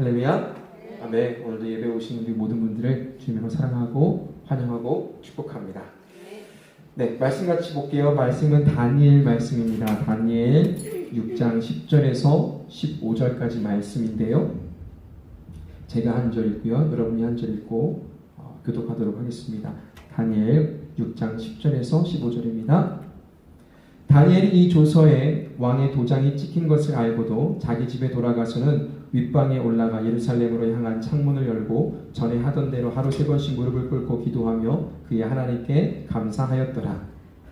할렐루야. 아멘. 오늘도 예배 오신 우리 모든 분들을 주님으로 사랑하고 환영하고 축복합니다. 네, 말씀 같이 볼게요. 말씀은 다니엘 말씀입니다. 다니엘 6장 10절에서 15절까지 말씀인데요. 제가 한 절 읽고요. 여러분이 한 절 읽고 어, 교독하도록 하겠습니다. 다니엘 6장 10절에서 15절입니다. 다니엘이 이 조서에 왕의 도장이 찍힌 것을 알고도 자기 집에 돌아가서는 윗방에 올라가 예루살렘으로 향한 창문을 열고 전에 하던 대로 하루 세 번씩 무릎을 꿇고 기도하며 그의 하나님께 감사하였더라.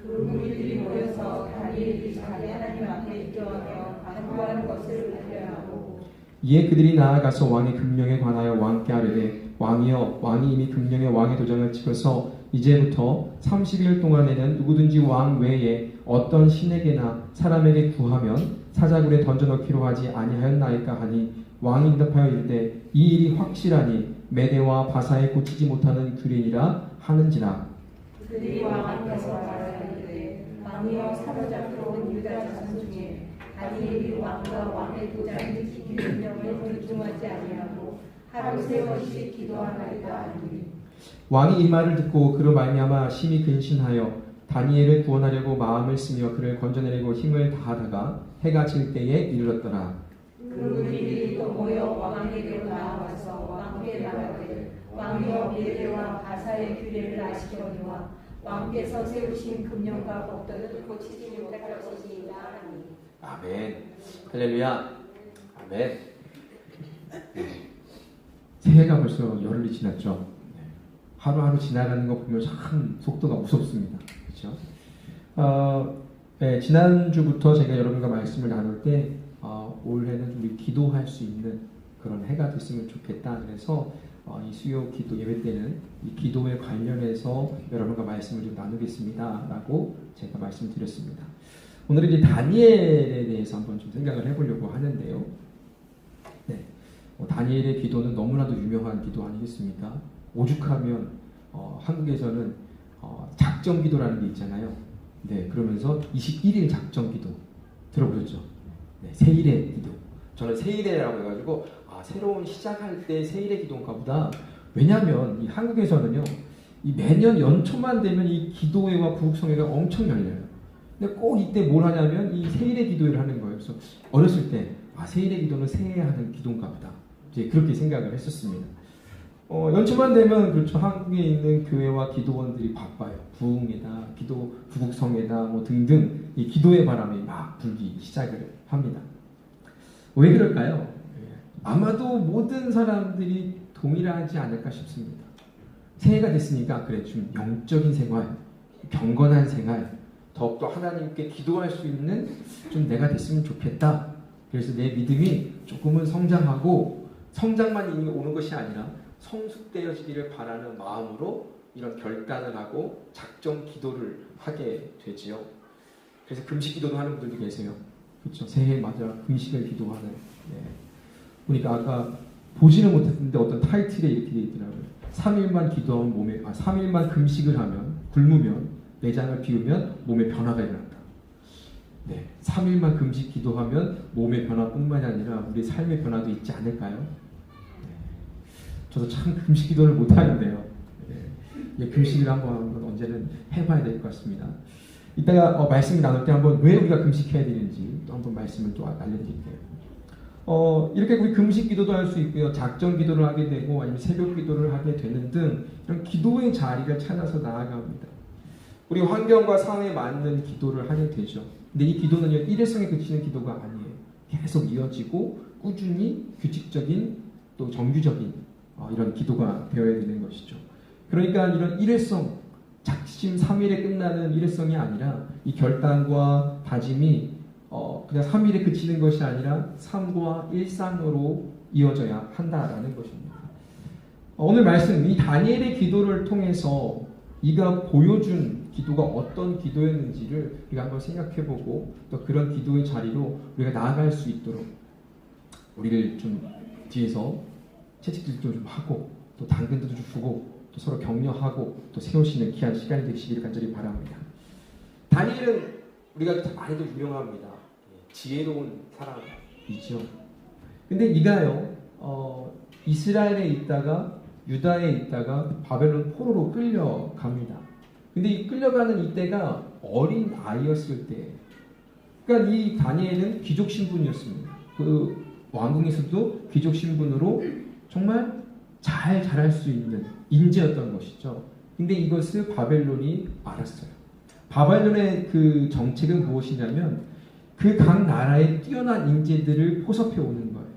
그 무리들이 모여서 다니엘이 자기 하나님 앞에 기도하며 간구하는 것을 발견하고 이에 그들이 나아가서 왕의 금령에 관하여 왕께 아뢰되 왕이여 왕이 이미 금령에 왕의 도장을 찍어서 이제부터 30일 동안에는 누구든지 왕 외에 어떤 신에게나 사람에게 구하면 사자굴에 던져넣기로 하지 아니하였나이까 하니 왕이 응답하여 이르되 이 일이 확실하니 메대와 바사에 고치지 못하는 규례이라 하는지라 그들이 왕 앞에서 말하되 왕이여 사로잡혀 온 유다 자손 중에 다니엘이 왕과 왕의 도장을 지키는 명을 불중하지 아니하고 하루 세 번씩 기도하나이다 하니 왕이 이 말을 듣고 그로 말미암아 심히 근신하여 다니엘을 구원하려고 마음을 쓰며 그를 건져내려고 힘을 다하다가 해가 질 때에 이르렀더라. 그 무리들이 또 모여 왕에게로 나아가서 왕께 말하되 왕이여 미래와 가사의 규례를 아시거니와 왕께서 세우신 금령과 법도를 고치지 못할 것이니라 하니 아멘. 할렐루야. 아멘. 네. 새해가 벌써 열흘이 지났죠. 네. 하루하루 지나가는 거 보면 참 속도가 무섭습니다. 그렇죠? 어, 네, 지난주부터 제가 여러분과 말씀을 나눌 때 어, 올해는 우리 기도할 수 있는 그런 해가 됐으면 좋겠다. 그래서 어, 이 수요 기도 예배 때는 이 기도에 관련해서 여러분과 말씀을 좀 나누겠습니다라고 제가 말씀드렸습니다. 오늘은 이제 다니엘에 대해서 한번 좀 생각을 해보려고 하는데요. 네, 어, 다니엘의 기도는 너무나도 유명한 기도 아니겠습니까? 오죽하면 어, 한국에서는 어, 작정 기도라는 게 있잖아요. 네, 그러면서 21일 작정 기도 들어보셨죠? 네, 세일의 기도. 저는 세일회라고 해가지고 아, 새로운 시작할 때 세일의 기도인가 보다. 왜냐하면 이 한국에서는요, 이 매년 연초만 되면 이 기도회와 구국성회가 엄청 열려요. 근데 꼭 이때 뭘 하냐면 이 세일의 기도회를 하는 거예요. 그래서 어렸을 때 아, 세일의 기도는 새해 하는 기도인가 보다. 이제 그렇게 생각을 했었습니다. 어, 연초만 되면 그렇죠. 한국에 있는 교회와 기도원들이 바빠요. 부흥회다, 기도 부국성회다, 뭐 등등 이 기도의 바람이 막 불기 시작을 합니다. 왜 그럴까요? 예, 아마도 모든 사람들이 동일하지 않을까 싶습니다. 새해가 됐으니까 그래 좀 영적인 생활, 경건한 생활, 더욱더 하나님께 기도할 수 있는 좀 내가 됐으면 좋겠다. 그래서 내 믿음이 조금은 성장하고 성장만 이미 오는 것이 아니라 성숙되어지기를 바라는 마음으로 이런 결단을 하고 작정 기도를 하게 되지요. 그래서 금식 기도도 하는 분들도 계세요. 그렇죠. 새해 맞아 금식을 기도하는. 네. 보니까 아까 보지는 못했는데 어떤 타이틀에 이렇게 돼 있더라고요. 3일만 기도하면 몸에 아 3일만 금식을 하면 굶으면 내장을 비우면 몸에 변화가 일어난다. 네, 3일만 금식 기도하면 몸의 변화뿐만이 아니라 우리 삶의 변화도 있지 않을까요? 네. 저도 참 금식 기도를 못 하는데요. 네, 예, 금식을 한번, 언제는 해봐야 될 것 같습니다. 이따가 어, 말씀 나눌 때 한번 왜 우리가 금식해야 되는지 또 한번 말씀을 또 알려드릴게요. 어, 이렇게 우리 금식 기도도 할 수 있고요. 작정 기도를 하게 되고 아니면 새벽 기도를 하게 되는 등 이런 기도의 자리를 찾아서 나아갑니다. 우리 환경과 상황에 맞는 기도를 하게 되죠. 근데 이 기도는요, 일회성에 그치는 기도가 아니에요. 계속 이어지고 꾸준히 규칙적인 또 정규적인 어, 이런 기도가 되어야 되는 것이죠. 그러니까 이런 일회성, 작심 3일에 끝나는 일회성이 아니라 이 결단과 다짐이 어, 그냥 3일에 그치는 것이 아니라 삶과 일상으로 이어져야 한다라는 것입니다. 어, 오늘 말씀, 이 다니엘의 기도를 통해서 이가 보여준 기도가 어떤 기도였는지를 우리가 한번 생각해보고 또 그런 기도의 자리로 우리가 나아갈 수 있도록 우리를 좀 뒤에서 채찍질도 좀 하고 또 당근도 좀 주고 또 서로 격려하고 또 세우시는 귀한 시간이 되시기를 간절히 바랍니다. 다니엘은 우리가 다 많이들 유명합니다. 예, 지혜로운 사람이죠. 근데 이가요, 어, 이스라엘에 있다가 유다에 있다가 바벨론 포로로 끌려갑니다. 근데 이 끌려가는 이때가 어린 아이였을 때. 그러니까 이 다니엘은 귀족 신분이었습니다. 그 왕궁에서도 귀족 신분으로 정말 잘 자랄 수 있는 인재였던 것이죠. 근데 이것을 바벨론이 알았어요. 바벨론의 그 정책은 무엇이냐면 그 각 나라의 뛰어난 인재들을 포섭해 오는 거예요.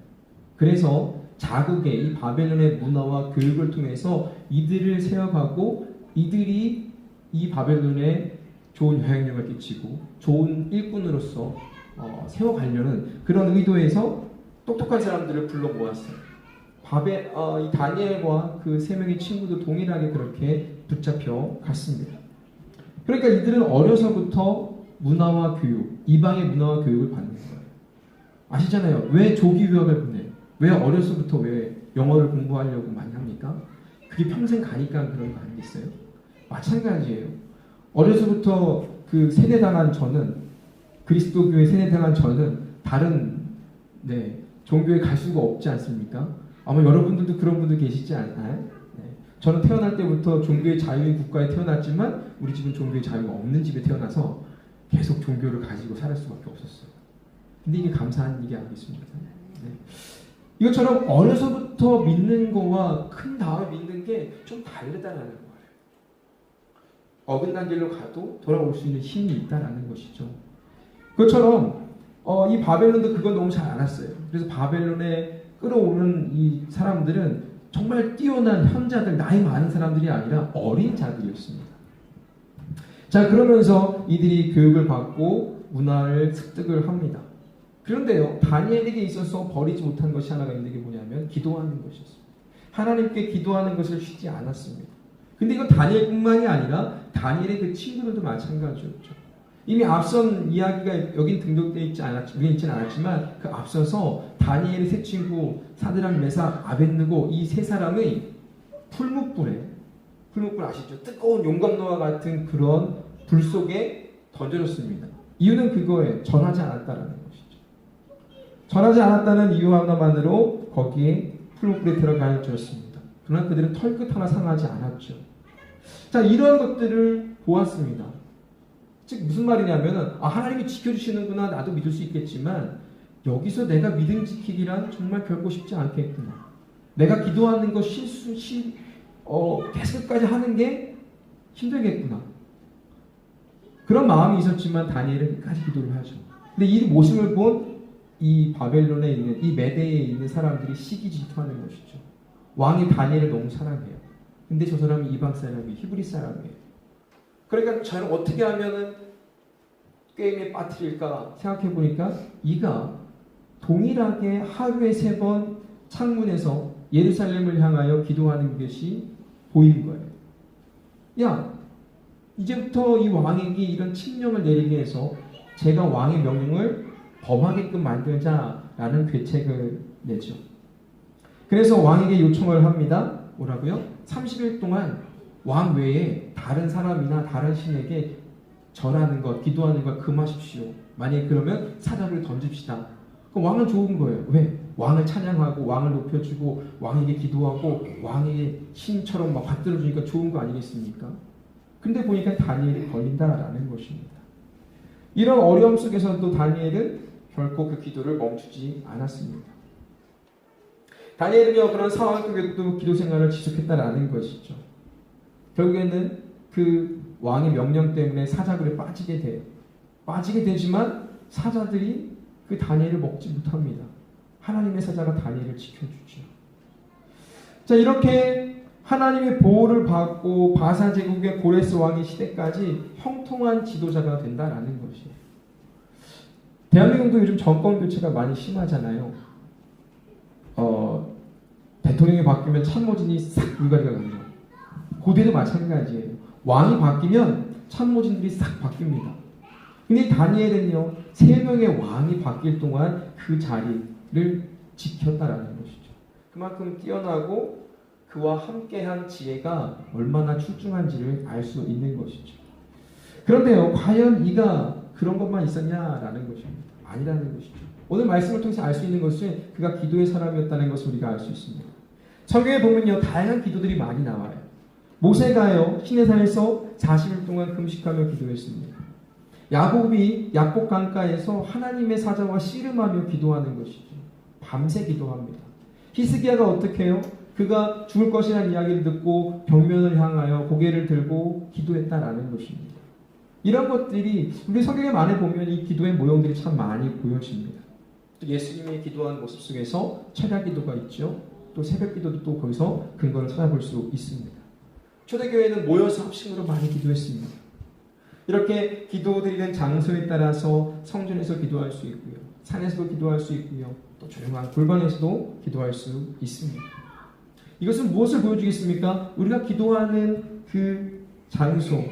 그래서 자국의 이 바벨론의 문화와 교육을 통해서 이들을 세워가고 이들이 이 바벨론에 좋은 영향력을 끼치고 좋은 일꾼으로서 어, 세워가려는 그런 의도에서 똑똑한 사람들을 불러 모았어요. 바벨 어, 이 다니엘과 그 세 명의 친구도 동일하게 그렇게 붙잡혀 갔습니다. 그러니까 이들은 어려서부터 문화와 교육, 이방의 문화와 교육을 받는 거예요. 아시잖아요. 왜 조기 유학을 보내요? 왜 어려서부터 왜 영어를 공부하려고 많이 합니까? 그게 평생 가니까 그런 거 아니겠어요? 마찬가지예요. 어려서부터 그 세뇌당한 저는 그리스도교에 세뇌당한 저는 다른 네, 종교에 갈 수가 없지 않습니까? 아마 여러분들도 그런 분들 계시지 않나요? 네. 저는 태어날 때부터 종교의 자유인 국가에 태어났지만 우리 집은 종교의 자유가 없는 집에 태어나서 계속 종교를 가지고 살 수밖에 없었어요. 근데 이게 감사한 일이 아니겠습니까? 네. 이것처럼 어려서부터 믿는 거와 큰 다음에 믿는 게 좀 다르다라는 거예요. 어긋난 길로 가도 돌아올 수 있는 힘이 있다라는 것이죠. 그것처럼 어, 이 바벨론도 그건 너무 잘 알았어요. 그래서 바벨론에 끌어오는 이 사람들은 정말 뛰어난 현자들, 나이 많은 사람들이 아니라 어린 자들이었습니다. 자, 그러면서 이들이 교육을 받고 문화를 습득을 합니다. 그런데요, 다니엘에게 있어서 버리지 못한 것이 하나가 있는 게 뭐냐면 기도하는 것이었습니다. 하나님께 기도하는 것을 쉬지 않았습니다. 근데 이건 다니엘뿐만이 아니라 다니엘의 그 친구들도 마찬가지였죠. 이미 앞선 이야기가 여긴 등록되어 있지 않았지만 그 앞서서 다니엘의 세 친구 사드랑 메사 아벤느고 이 세 사람의 풀무불에 풀무불 아시죠? 뜨거운 용광로와 같은 그런 불 속에 던져졌습니다. 이유는 그거에 전하지 않았다라는 것이죠. 전하지 않았다는 이유 하나만으로 거기에 풀무불에 들어가야였습니다. 그러나 그들은 털끝 하나 상하지 않았죠. 자 이런 것들을 보았습니다. 즉 무슨 말이냐면은 아 하나님이 지켜주시는구나 나도 믿을 수 있겠지만 여기서 내가 믿음 지키기란 정말 결코 쉽지 않겠구나. 내가 기도하는 거 실수 시 어, 계속까지 하는 게 힘들겠구나. 그런 마음이 있었지만 다니엘은 끝까지 기도를 하죠. 근데 이 모습을 본 이 바벨론에 있는 이 메대에 있는 사람들이 시기 질투하는 것이죠. 왕이 다니엘을 너무 사랑해요. 근데 저 사람이 이방 사람이 히브리 사람이에요. 그러니까 저는 어떻게 하면은 게임에 빠뜨릴까 생각해 보니까 이가 동일하게 하루에 세 번 창문에서 예루살렘을 향하여 기도하는 것이 보인 거예요. 야, 이제부터 이 왕에게 이런 칙령을 내리게 해서 제가 왕의 명령을 범하게끔 만들자라는 괴책을 내죠. 그래서 왕에게 요청을 합니다. 뭐라고요? 30일 동안 왕 외에 다른 사람이나 다른 신에게 절하는 것, 기도하는 것 금하십시오. 만약에 그러면 사자를 던집시다. 그럼 왕은 좋은 거예요. 왜? 왕을 찬양하고 왕을 높여주고 왕에게 기도하고 왕에게 신처럼 막 받들어주니까 좋은 거 아니겠습니까? 근데 보니까 다니엘이 걸린다라는 것입니다. 이런 어려움 속에서도 다니엘은 결코 그 기도를 멈추지 않았습니다. 다니엘은요 그런 상황 속에도 기도 생활을 지속했다라는 것이죠. 결국에는 그 왕의 명령 때문에 사자굴에 빠지게 돼요. 빠지게 되지만 사자들이 그 다니엘을 먹지 못합니다. 하나님의 사자가 다니엘을 지켜주죠. 자 이렇게 하나님의 보호를 받고 바사 제국의 고레스 왕의 시대까지 형통한 지도자가 된다라는 것이에요. 대한민국도 요즘 정권 교체가 많이 심하잖아요. 어, 대통령이 바뀌면 참모진이 싹 물갈이가 가죠. 고대도 마찬가지예요. 왕이 바뀌면 참모진들이 싹 바뀝니다. 근데 다니엘은요, 세 명의 왕이 바뀔 동안 그 자리를 지켰다라는 것이죠. 그만큼 뛰어나고 그와 함께한 지혜가 얼마나 출중한지를 알 수 있는 것이죠. 그런데요, 과연 이가 그런 것만 있었냐라는 것입니다. 아니라는 것이죠. 오늘 말씀을 통해서 알 수 있는 것은 그가 기도의 사람이었다는 것을 우리가 알 수 있습니다. 성경에 보면요 다양한 기도들이 많이 나와요. 모세가요 시내산에서 40일 동안 금식하며 기도했습니다. 야곱이 약복 강가에서 하나님의 사자와 씨름하며 기도하는 것이죠. 밤새 기도합니다. 히스기야가 어떻게 해요? 그가 죽을 것이라는 이야기를 듣고 벽면을 향하여 고개를 들고 기도했다라는 것입니다. 이런 것들이 우리 성경에 많이 보면 이 기도의 모형들이 참 많이 보여집니다. 또 예수님의 기도한 모습 속에서 철야 기도가 있죠. 또 새벽 기도도 또 거기서 근거를 찾아볼 수 있습니다. 초대교회는 모여서 합심으로 많이 기도했습니다. 이렇게 기도 드리는 장소에 따라서 성전에서 기도할 수 있고요. 산에서도 기도할 수 있고요. 또 조용한 골방에서도 기도할 수 있습니다. 이것은 무엇을 보여주겠습니까? 우리가 기도하는 그 장소,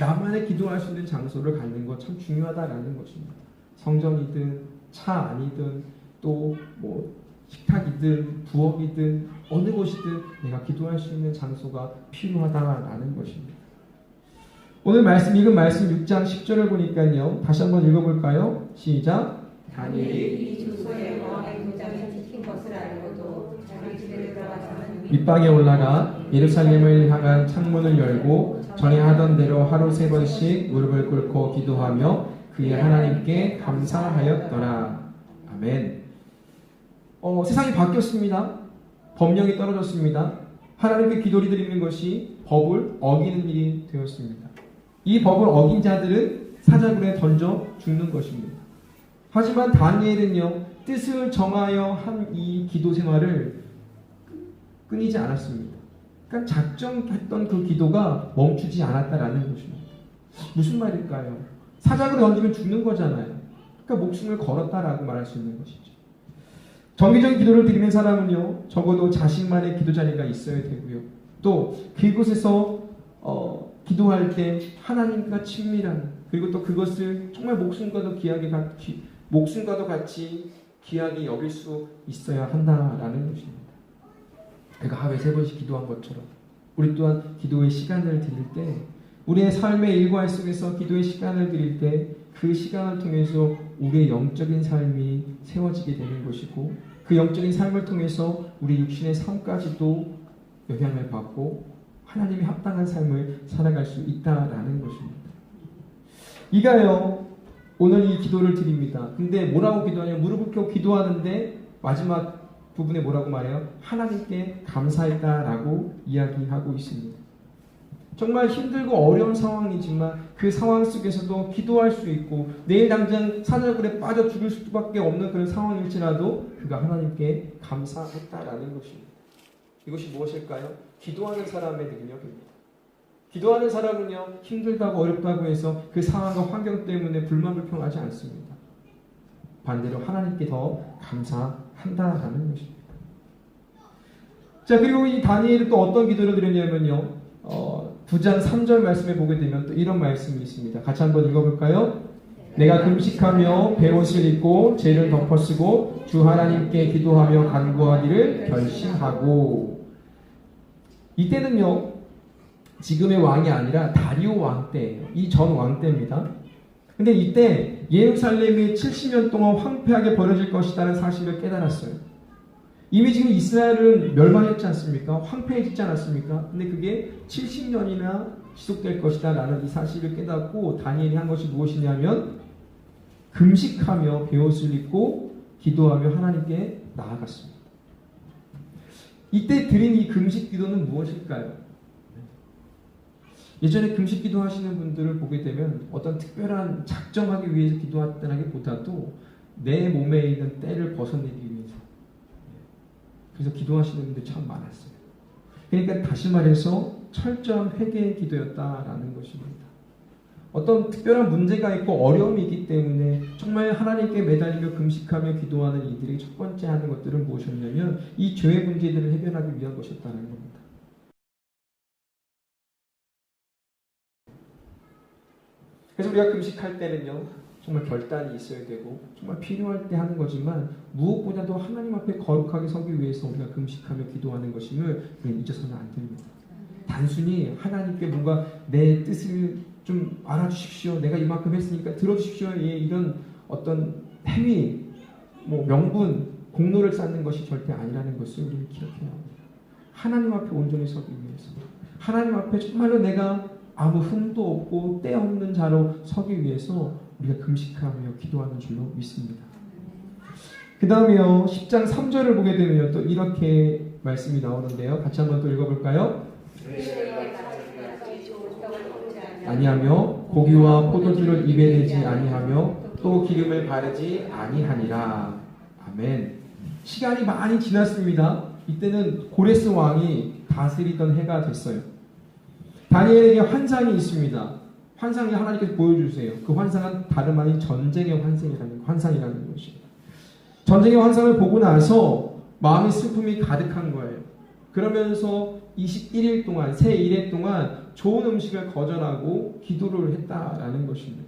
나만의 기도할 수 있는 장소를 갖는 것 참 중요하다라는 것입니다. 성전이든 차 안이든 또 뭐 식탁이든 부엌이든 어느 곳이든 내가 기도할 수 있는 장소가 필요하다라는 것입니다. 오늘 말씀 읽은 말씀 6장 10절을 보니까요. 다시 한번 읽어볼까요? 시작. 다니엘이 이 주소에 왕의 도장이 찍힌 것을 알고도 자기 집에 들어가서는 밑방에 올라가 예루살렘을 향한 창문을 열고 전에 하던 대로 하루 세 번씩 무릎을 꿇고 기도하며 그의 하나님께 감사하였더라. 아멘. 어, 세상이 바뀌었습니다. 법령이 떨어졌습니다. 하나님께 기도를 드리는 것이 법을 어기는 일이 되었습니다. 이 법을 어긴 자들은 사자굴에 던져 죽는 것입니다. 하지만 다니엘은요 뜻을 정하여 한 이 기도 생활을 끊이지 않았습니다. 그러니까 작정했던 그 기도가 멈추지 않았다라는 것입니다. 무슨 말일까요? 사자굴에 던지면 죽는 거잖아요. 그러니까 목숨을 걸었다라고 말할 수 있는 것이죠. 정기적인 기도를 드리는 사람은요, 적어도 자신만의 기도 자리가 있어야 되고요. 또 그곳에서 어, 기도할 때 하나님과 친밀한 그리고 또 그것을 정말 목숨과도 귀하게 가- 귀- 목숨과도 같이 귀하게 여길 수 있어야 한다라는 것입니다. 그가 하루에 세 번씩 기도한 것처럼 우리 또한 기도의 시간을 드릴 때 우리의 삶의 일과의 속에서 기도의 시간을 드릴 때 그 시간을 통해서 우리의 영적인 삶이 세워지게 되는 것이고 그 영적인 삶을 통해서 우리 육신의 삶까지도 영향을 받고 하나님이 합당한 삶을 살아갈 수 있다라는 것입니다. 이가요 오늘 이 기도를 드립니다. 근데 뭐라고 기도하냐 무릎을 꿇고 기도하는데 마지막 부분에 뭐라고 말해요? 하나님께 감사했다라고 이야기하고 있습니다. 정말 힘들고 어려운 상황이지만 그 상황 속에서도 기도할 수 있고 내일 당장 사자굴에 빠져 죽을 수밖에 없는 그런 상황일지라도 그가 하나님께 감사했다라는 것입니다. 이것이 무엇일까요? 기도하는 사람의 능력입니다. 기도하는 사람은요 힘들다고 어렵다고 해서 그 상황과 환경 때문에 불만불평하지 않습니다. 반대로 하나님께 더 감사한다라는 것입니다. 자 그리고 이 다니엘은 또 어떤 기도를 드렸냐면요 어, 9장 3절 말씀에 보게 되면 또 이런 말씀이 있습니다. 같이 한번 읽어볼까요? 내가 금식하며 베옷을 입고 죄를 덮어쓰고 주 하나님께 기도하며 간구하기를 결심하고 이때는요 지금의 왕이 아니라 다리오 왕 때예요. 이 전 왕 때입니다. 근데 이때 예루살렘이 70년 동안 황폐하게 버려질 것이라는 사실을 깨달았어요. 이미 지금 이스라엘은 멸망했지 않습니까? 황폐해지지 않았습니까? 근데 그게 70년이나 지속될 것이다 라는 이 사실을 깨닫고 다니엘이 한 것이 무엇이냐면 금식하며 베옷을 입고 기도하며 하나님께 나아갔습니다. 이때 드린 이 금식 기도는 무엇일까요? 예전에 금식 기도 하시는 분들을 보게 되면 어떤 특별한 작정하기 위해서 기도했다기보다도 내 몸에 있는 때를 벗어내기 위해서 그래서 기도하시는 분들 참 많았어요. 그러니까 다시 말해서 철저한 회개의 기도였다라는 것입니다. 어떤 특별한 문제가 있고 어려움이 있기 때문에 정말 하나님께 매달리며 금식하며 기도하는 이들이 첫 번째 하는 것들은 무엇이었냐면 이 죄의 문제들을 해결하기 위한 것이었다는 겁니다. 그래서 우리가 금식할 때는요, 정말 결단이 있어야 되고, 정말 필요할 때 하는 거지만, 무엇보다도 하나님 앞에 거룩하게 서기 위해서 우리가 금식하며 기도하는 것임을 잊어서는 안 됩니다. 단순히 하나님께 뭔가 내 뜻을 좀 알아주십시오. 내가 이만큼 했으니까 들어주십시오. 예, 이런 어떤 행위, 뭐 명분, 공로를 쌓는 것이 절대 아니라는 것을 우리는 기억해야 합니다. 하나님 앞에 온전히 서기 위해서 하나님 앞에 정말로 내가 아무 흠도 없고 때 없는 자로 서기 위해서 우리가 금식하며 기도하는 줄로 믿습니다. 그 다음에요 10장 3절을 보게 되면 또 이렇게 말씀이 나오는데요. 같이 한번 또 읽어볼까요? 아니하며 고기와 포도주를 입에 대지 아니하며 또 기름을 바르지 아니하니라. 아멘. 시간이 많이 지났습니다. 이때는 고레스 왕이 다스리던 해가 됐어요. 다니엘에게 환상이 있습니다. 환상이 하나님께서 보여주세요. 그 환상은 다름 아닌 전쟁의 환상이라는, 환상이라는 것입니다. 전쟁의 환상을 보고 나서 마음의 슬픔이 가득한 거예요. 그러면서 21일 동안, 새 1회 동안 좋은 음식을 거절하고 기도를 했다라는 것입니다.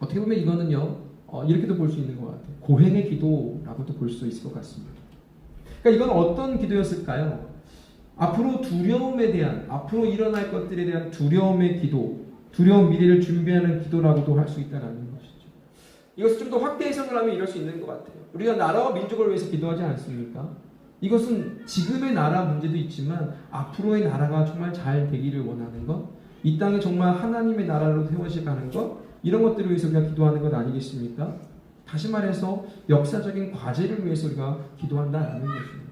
어떻게 보면 이거는요, 어, 이렇게도 볼 수 있는 것 같아요. 고행의 기도라고도 볼 수 있을 것 같습니다. 그러니까 이건 어떤 기도였을까요? 앞으로 두려움에 대한, 앞으로 일어날 것들에 대한 두려움의 기도, 두려운 미래를 준비하는 기도라고도 할 수 있다는 것이죠. 이것을 좀 더 확대 해석을 하면 이럴 수 있는 것 같아요. 우리가 나라와 민족을 위해서 기도하지 않습니까? 이것은 지금의 나라 문제도 있지만 앞으로의 나라가 정말 잘 되기를 원하는 것, 이 땅에 정말 하나님의 나라로 세워져가는 것, 이런 것들을 위해서 우리가 기도하는 것 아니겠습니까? 다시 말해서 역사적인 과제를 위해서 우리가 기도한다는 것입니다.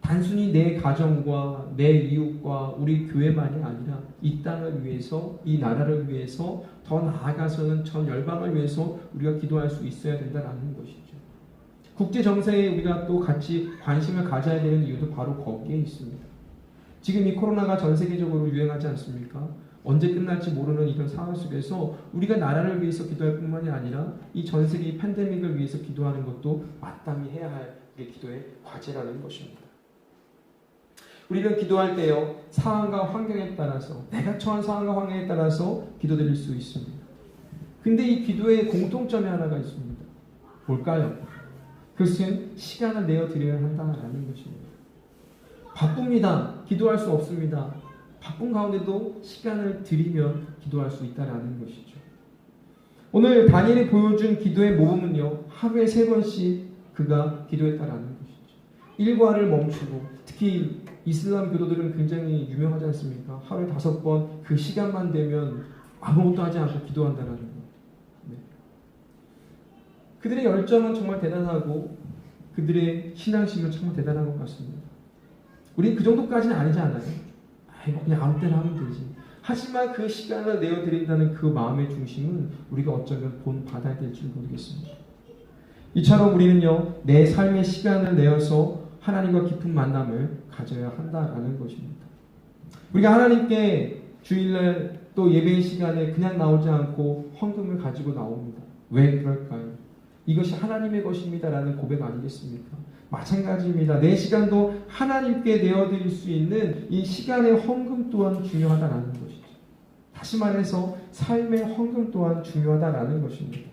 단순히 내 가정과 내 이웃과 우리 교회만이 아니라 이 땅을 위해서, 이 나라를 위해서, 더 나아가서는 전 열방을 위해서 우리가 기도할 수 있어야 된다는 것이죠. 국제 정세에 우리가 또 같이 관심을 가져야 되는 이유도 바로 거기에 있습니다. 지금 이 코로나가 전 세계적으로 유행하지 않습니까? 언제 끝날지 모르는 이런 상황 속에서 우리가 나라를 위해서 기도할 뿐만이 아니라 이 전 세계 이 팬데믹을 위해서 기도하는 것도 마땅히 해야 할 기도의 과제라는 것입니다. 우리는 기도할 때요 상황과 환경에 따라서 내가 처한 상황과 환경에 따라서 기도드릴 수 있습니다. 근데 이 기도의 공통점이 하나가 있습니다. 뭘까요? 그것은 시간을 내어 드려야 한다는 것입니다. 바쁩니다. 기도할 수 없습니다. 바쁜 가운데도 시간을 들이면 기도할 수 있다라는 것이죠. 오늘 다니엘이 보여준 기도의 모범은요, 하루에 세 번씩 그가 기도했다라는 것이죠. 일과를 멈추고, 특히 이슬람 교도들은 굉장히 유명하지 않습니까? 하루에 다섯 번 그 시간만 되면 아무것도 하지 않고 기도한다라는. 그들의 열정은 정말 대단하고, 그들의 신앙심은 정말 대단한 것 같습니다. 우리 그 정도까지는 아니지 않아요? 아이고 그냥 아무 때나 하면 되지. 하지만 그 시간을 내어드린다는 그 마음의 중심은 우리가 어쩌면 본 받아야 될지 모르겠습니다. 이처럼 우리는요 내 삶의 시간을 내어서 하나님과 깊은 만남을 가져야 한다라는 것입니다. 우리가 하나님께 주일날 또 예배의 시간에 그냥 나오지 않고 헌금을 가지고 나옵니다. 왜 그럴까요? 이것이 하나님의 것입니다라는 고백 아니겠습니까? 마찬가지입니다. 내 시간도 하나님께 내어드릴 수 있는 이 시간의 헌금 또한 중요하다라는 것이죠. 다시 말해서 삶의 헌금 또한 중요하다라는 것입니다.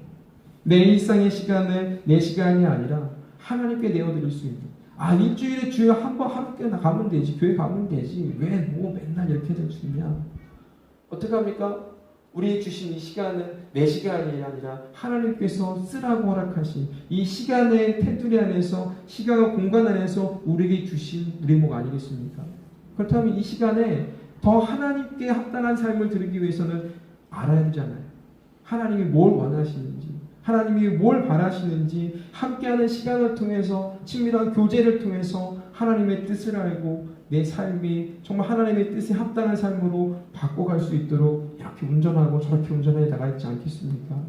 내 일상의 시간을 내 시간이 아니라 하나님께 내어드릴 수 있는 아 일주일에 주에 한 번 함께 가면 되지 교회 가면 되지 왜 뭐 맨날 이렇게 있냐 어떻게 합니까? 우리 주신 이 시간은 내 시간이 아니라 하나님께서 쓰라고 허락하신 이 시간의 테두리 안에서 시간과 공간 안에서 우리에게 주신 우리 목 아니겠습니까? 그렇다면 이 시간에 더 하나님께 합당한 삶을 들기 위해서는 알아야 되잖아요. 하나님이 뭘 원하시는지, 하나님이 뭘 바라시는지 함께하는 시간을 통해서 친밀한 교제를 통해서 하나님의 뜻을 알고 내 삶이 정말 하나님의 뜻에 합당한 삶으로 바꿔갈 수 있도록 이렇게 운전하고 저렇게 운전해 나가 있지 않겠습니까?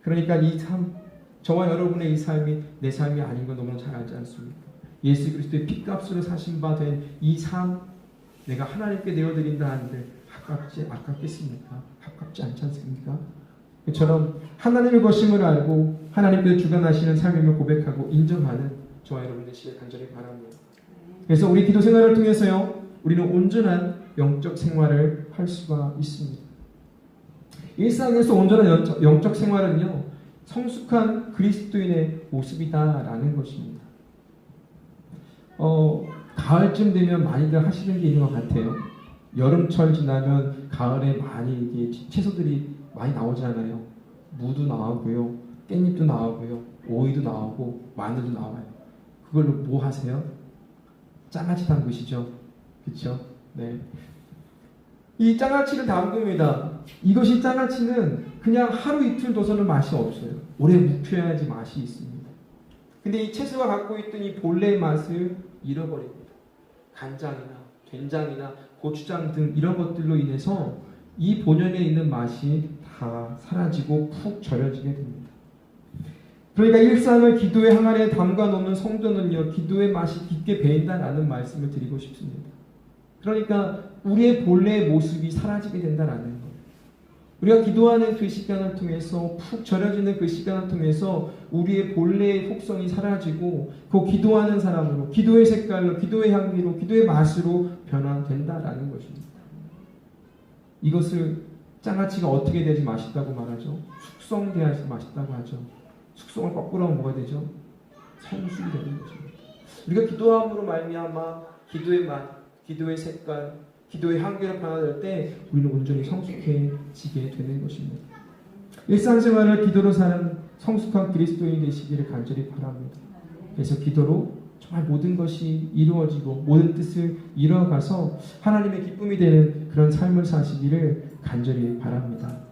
그러니까 이 삶, 저와 여러분의 이 삶이 내 삶이 아닌 건 너무나 잘 알지 않습니까? 예수 그리스도의 핏값으로 사신 바 된 이 삶, 내가 하나님께 내어드린다 하는데 아깝지, 아깝겠습니까? 아깝지 않지 않습니까? 이처럼 하나님의 것임을 알고 하나님께서 주관하시는 삶임을 고백하고 인정하는 저와 여러분 되시길 간절히 바랍니다. 그래서 우리 기도 생활을 통해서요, 우리는 온전한 영적 생활을 할 수가 있습니다. 일상에서 온전한 영적 생활은요, 성숙한 그리스도인의 모습이다라는 것입니다. 어, 가을쯤 되면 많이들 하시는 게 있는 것 같아요. 여름철 지나면 가을에 많이 이게 채소들이 많이 나오잖아요. 무도 나오고요, 깻잎도 나오고요, 오이도 나오고 마늘도 나와요. 그걸로 뭐 하세요? 장아찌 담그시죠. 그렇죠? 네. 이 장아찌를 담급니다. 이것이 장아찌는 그냥 하루 이틀 둬서는 맛이 없어요. 오래 묵혀야지 맛이 있습니다. 근데 이 채소가 갖고 있던 이 본래의 맛을 잃어버립니다. 간장이나 된장이나 고추장 등 이런 것들로 인해서 이 본연에 있는 맛이 다 사라지고 푹 절여지게 됩니다. 그러니까 일상을 기도의 항아리에 담가 놓는 성도는요, 기도의 맛이 깊게 배인다라는 말씀을 드리고 싶습니다. 그러니까 우리의 본래의 모습이 사라지게 된다라는 거예요. 우리가 기도하는 그 시간을 통해서 푹 절여지는 그 시간을 통해서 우리의 본래의 속성이 사라지고 그 기도하는 사람으로 기도의 색깔로 기도의 향기로 기도의 맛으로 변화된다라는 것입니다. 이것을 장아찌가 어떻게 돼야지 맛있다고 말하죠? 숙성돼야지 맛있다고 하죠. 숙성을 거꾸로 하면 뭐가 되죠? 성숙이 되는 것입니다. 우리가 기도함으로 말미암아 기도의 맛, 기도의 색깔, 기도의 향기로 변화될 때 우리는 온전히 성숙해지게 되는 것입니다. 일상생활을 기도로 사는 성숙한 그리스도인 되시기를 간절히 바랍니다. 그래서 기도로 정말 모든 것이 이루어지고 모든 뜻을 이루어가서 하나님의 기쁨이 되는 그런 삶을 사시기를 간절히 바랍니다.